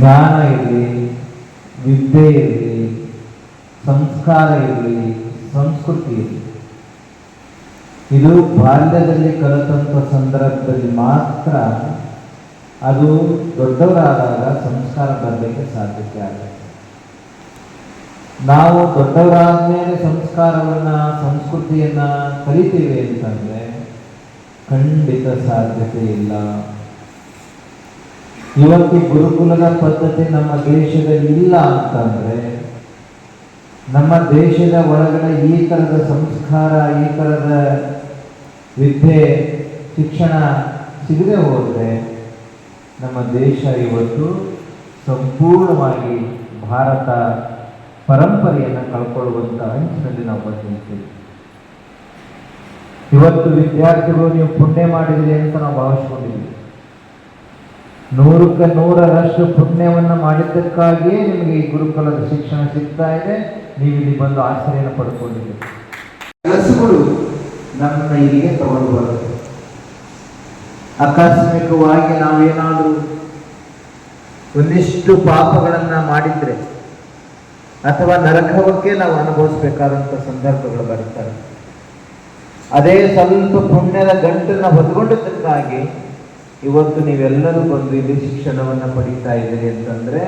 ಜ್ಞಾನ ಇರಲಿ, ವಿದ್ಯೆ ಇರಲಿ, ಸಂಸ್ಕಾರ ಇರಲಿ, ಸಂಸ್ಕೃತಿ ಇರಲಿ. ಇದು ಬಾಲ್ಯದಲ್ಲಿ ಕಲಿತಂಥ ಸಂದರ್ಭದಲ್ಲಿ ಮಾತ್ರ ಅದು ದೊಡ್ಡವರಾದಾಗ ಸಂಸ್ಕಾರ ಬರಲಿಕ್ಕೆ ಸಾಧ್ಯತೆ ಆಗುತ್ತೆ. ನಾವು ದೊಡ್ಡವರಾದ ಮೇಲೆ ಸಂಸ್ಕಾರವನ್ನ, ಸಂಸ್ಕೃತಿಯನ್ನ ಕಲಿತೀವಿ ಅಂತಂದ್ರೆ ಖಂಡಿತ ಸಾಧ್ಯತೆ ಇಲ್ಲ. ಇವತ್ತು ಗುರುಕುಲದ ಪದ್ಧತಿ ನಮ್ಮ ದೇಶದಲ್ಲಿ ಇಲ್ಲ ಅಂತಂದ್ರೆ, ನಮ್ಮ ದೇಶದ ಒಳಗಡೆ ಈ ತರದ ಸಂಸ್ಕಾರ, ಈ ತರದ ವಿದ್ಯೆ, ಶಿಕ್ಷಣ ಸಿಗದೆ ಹೋದರೆ ನಮ್ಮ ದೇಶ ಇವತ್ತು ಸಂಪೂರ್ಣವಾಗಿ ಭಾರತ ಪರಂಪರೆಯನ್ನು ಕಳ್ಕೊಳ್ಳುವಂಥ ಅಂಚಿನಲ್ಲಿ ನಾವು ಬಂದಿರ್ತೀವಿ ಇವತ್ತು ವಿದ್ಯಾರ್ಥಿಗಳು ನೀವು ಪುಣ್ಯ ಮಾಡಿದಿರಿ ಅಂತ ನಾವು ಭಾವಿಸ್ಕೊಂಡಿದ್ದೀವಿ. ನೂರಕ್ಕೆ ನೂರರಷ್ಟು ಪುಣ್ಯವನ್ನು ಮಾಡಿದ್ದಕ್ಕಾಗಿಯೇ ನಿಮಗೆ ಈ ಗುರುಕುಲದ ಶಿಕ್ಷಣ ಸಿಗ್ತಾ ಇದೆ. ನೀವು ಇಲ್ಲಿ ಬಂದು ಆಶ್ರಯನ ಪಡ್ಕೊಂಡಿದ್ದೀರಿ ಕೆಲಸಗಳು ನಮ್ಮನ್ನ ಇಲ್ಲಿಗೆ ತಗೊಂಡು ಬರುತ್ತೆ. ಆಕಸ್ಮಿಕವಾಗಿ ನಾವೇನಾದರೂ ಒಂದಿಷ್ಟು ಪಾಪಗಳನ್ನ ಮಾಡಿದರೆ ಅಥವಾ ನರಕವಕ್ಕೆ ನಾವು ಅನುಭವಿಸ್ಬೇಕಾದಂಥ ಸಂದರ್ಭಗಳು ಬರುತ್ತವೆ. ಅದೇ ಸ್ವಲ್ಪ ಪುಣ್ಯದ ಗಂಟನ್ನು ಹೊತ್ಕೊಂಡಿದ್ದಕ್ಕಾಗಿ ಇವತ್ತು ನೀವೆಲ್ಲರೂ ಬಂದು ಇಲ್ಲಿ ಶಿಕ್ಷಣವನ್ನು ಪಡೀತಾ ಇದ್ದೀರಿ ಅಂತಂದ್ರೆ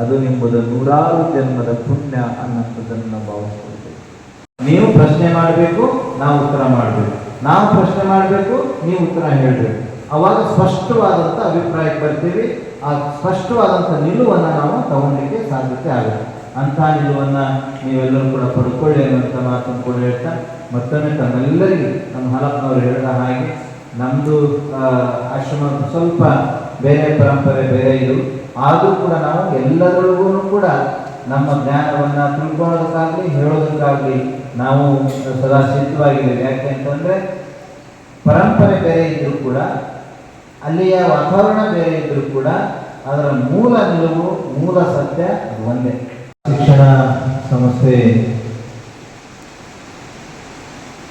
ಅದು ನಿಮ್ಮದು ನೂರಾರು ಜನ್ಮದ ಪುಣ್ಯ ಅನ್ನೋದನ್ನು ನಾವು ಭಾವಿಸ್ತೀವಿ ನೀವು ಪ್ರಶ್ನೆ ಮಾಡಬೇಕು, ನಾವು ಉತ್ತರ ಮಾಡಬೇಕು. ನಾವು ಪ್ರಶ್ನೆ ಮಾಡಬೇಕು, ನೀವು ಉತ್ತರ ಹೇಳಬೇಕು. ಅವಾಗ ಸ್ಪಷ್ಟವಾದಂಥ ಅಭಿಪ್ರಾಯಕ್ಕೆ ಬರ್ತೀವಿ. ಆ ಸ್ಪಷ್ಟವಾದಂಥ ನಿಲುವನ್ನು ನಾವು ತಗೊಳ್ಳಿಕ್ಕೆ ಸಾಧ್ಯತೆ ಆಗುತ್ತೆ. ಅಂಥ ನಿಲುವನ್ನು ನೀವೆಲ್ಲರೂ ಕೂಡ ಪಡ್ಕೊಳ್ಳಿ ಅನ್ನುವಂಥ ಮಾತನ್ನು ಕೂಡ ಹೇಳ್ತಾ ಮತ್ತೊಮ್ಮೆ ತಮ್ಮೆಲ್ಲರಿಗೂ ನಮ್ಮ ಹಲಪ್ಪನವರು ಹೇಳಿದ ಹಾಗೆ ನಮ್ಮದು ಆಶ್ರಮ ಸ್ವಲ್ಪ ಬೇರೆ ಪರಂಪರೆ, ಬೇರೆ ಇದು. ಆದರೂ ಕೂಡ ನಾವು ಎಲ್ಲದರೊಳಗೂ ಕೂಡ ನಮ್ಮ ಜ್ಞಾನವನ್ನು ತಿಳ್ಕೊಳ್ಳೋದಕ್ಕಾಗಲಿ, ಹೇಳೋದಕ್ಕಾಗಲಿ ನಾವು ಸದಾ ಸಿದ್ಧವಾಗಿದ್ದೇವೆ. ಯಾಕೆ ಅಂತಂದರೆ, ಪರಂಪರೆ ಬೇರೆ ಇದ್ದರೂ ಕೂಡ, ಅಲ್ಲಿಯ ವಾತಾವರಣ ಬೇರೆ ಇದ್ದರೂ ಕೂಡ ಅದರ ಮೂಲ ನಿಲುವು, ಮೂಲ ಸತ್ಯ ಒಂದೇ. ಶಿಕ್ಷಣ ಸಂಸ್ಥೆ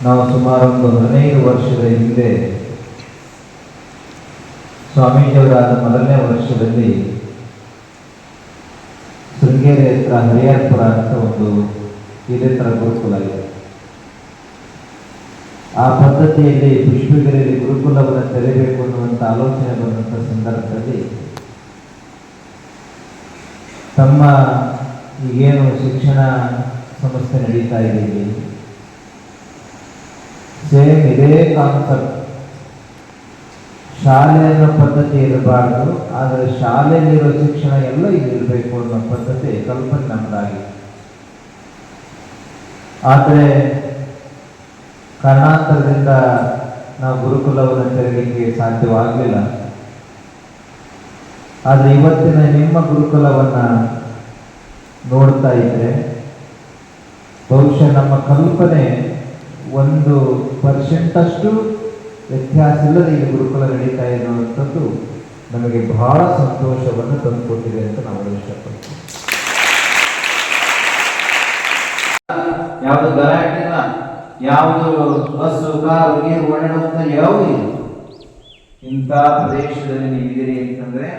ನಾವು ಸುಮಾರು ಒಂದು ಹದಿನೈದು ವರ್ಷದ ಹಿಂದೆ ಸ್ವಾಮೀಜಿಯವರಾದ ಮೊದಲನೇ ವರ್ಷದಲ್ಲಿ ಶೃಂಗೇರಿ ಹತ್ರ ಹರಿಯಾರ್ಪುರ ಅಂತ ಒಂದು ಇದೇ ಥರ ಗುರುಕುಲ ಇದೆ. ಆ ಪದ್ಧತಿಯಲ್ಲಿ ಪುಷ್ಪಗಿರಿಯಲ್ಲಿ ಗುರುಕುಲವನ್ನು ತೆರೆಯಬೇಕು ಅನ್ನುವಂಥ ಆಲೋಚನೆ ಬಂದಂಥ ಸಂದರ್ಭದಲ್ಲಿ ತಮ್ಮ ಈಗೇನು ಶಿಕ್ಷಣ ಸಂಸ್ಥೆ ನಡೀತಾ ಇದೆ ಇಲ್ಲಿ, ಸೇಮ್ ಇದೇ ಕಾನ್ಸೆಪ್ಟ್ ಶಾಲೆ ಅನ್ನೋ ಪದ್ಧತಿ ಇರಬಾರ್ದು, ಆದರೆ ಶಾಲೆಯಲ್ಲಿರೋ ಶಿಕ್ಷಣ ಎಲ್ಲ ಇಲ್ಲಿ ಇರಬೇಕು ಅನ್ನೋ ಪದ್ಧತಿ ಕಲ್ಪನೆ ನಮ್ಮದಾಗಿದೆ ಆದರೆ ಕಾರಣಾಂತರದಿಂದ ನಾವು ಗುರುಕುಲವನ್ನು ತೆರಲಿಕ್ಕೆ ಸಾಧ್ಯವಾಗಲಿಲ್ಲ. ಆದರೆ ಇವತ್ತಿನ ನಿಮ್ಮ ಗುರುಕುಲವನ್ನು ನೋಡ್ತಾ ಇದ್ರೆ, ಬಹುಶಃ ನಮ್ಮ ಕಲ್ಪನೆ ಒಂದು ಪರ್ಸೆಂಟಷ್ಟು ವ್ಯತ್ಯಾಸ ಇಲ್ಲದೆ ಈ ಗುರುಕುಲ ನಡೀತಾ ಇರುವಂಥದ್ದು ನಮಗೆ ಬಹಳ ಸಂತೋಷವನ್ನು ತಂದುಕೊಟ್ಟಿದೆ ಅಂತ ನಾವು ಇಷ್ಟಪಡ್ತೀವಿ. ಯಾವುದು ಗಲಾಟೆ ಇಲ್ಲ ಯಾವುದು ಬಸ್ಸು, ಕಾರು, ನೀರು ಓಡಾಡುವಂತ ಯಾವುದು ಇಲ್ಲ. ಇಂಥ ಪ್ರದೇಶದಲ್ಲಿ ನೀವಿದ್ದೀರಿ ಅಂತಂದ್ರೆ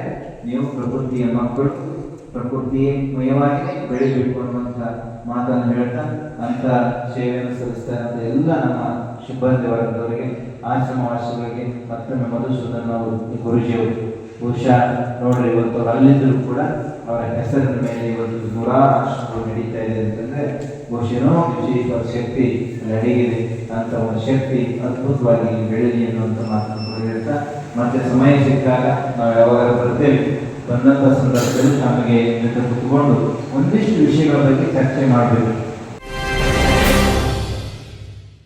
ನೀವು ಪ್ರಕೃತಿಯ ಮಕ್ಕಳು. ಪ್ರಕೃತಿ ಮಯವಾಗಿ ಬೆಳಿಬೇಕು ಅನ್ನುವಂಥ ಮಾತನ್ನು ಹೇಳ್ತಾ ಅಂತ ಸೇವೆಯನ್ನು ಸಲ್ಲಿಸ್ತಾ ಇರುವಂಥ ಎಲ್ಲ ನಮ್ಮ ಸಿಬ್ಬಂದಿ ವರ್ಗದವರಿಗೆ ಆಶ್ರಮ ವಾಸಿಗಳಿಗೆ ಮತ್ತೊಮ್ಮೆ ಮಧುಸೂದನ್ ಅವರು ಗುರುಜಿಯವರು ಬಹುಶಃ ನೋಡ್ರಿ ಇವತ್ತು ಅಲ್ಲಿದ್ದರೂ ಕೂಡ ಅವರ ಹೆಸರಿನ ಮೇಲೆ ಇವತ್ತು ನೂರಾರು ಆಶ್ರಮಗಳು ನಡೀತಾ ಇದೆ ಅಂತಂದ್ರೆ ಬಹುಶಃ ಏನೋ ವಿಶೇಷ ಶಕ್ತಿ ಅಡಗಿದೆ ಅಂತ ಒಂದು ಶಕ್ತಿ ಅದ್ಭುತವಾಗಿ ಬೆಳಲಿ ಅನ್ನುವಂಥ ಮಾತನ್ನು ಕೂಡ ಹೇಳ್ತಾ, ಮತ್ತೆ ಸಮಯ ಸಿಕ್ಕಾಗ ನಾವು ಯಾವಾಗ ಬರ್ತೇವೆ ಬಂದಂಥ ಸಂದರ್ಭದಲ್ಲಿ ನಮಗೆ ಜೊತೆ ಕುತ್ಕೊಂಡು ಒಂದಿಷ್ಟು ವಿಷಯಗಳ ಬಗ್ಗೆ ಚರ್ಚೆ ಮಾಡಬೇಕು.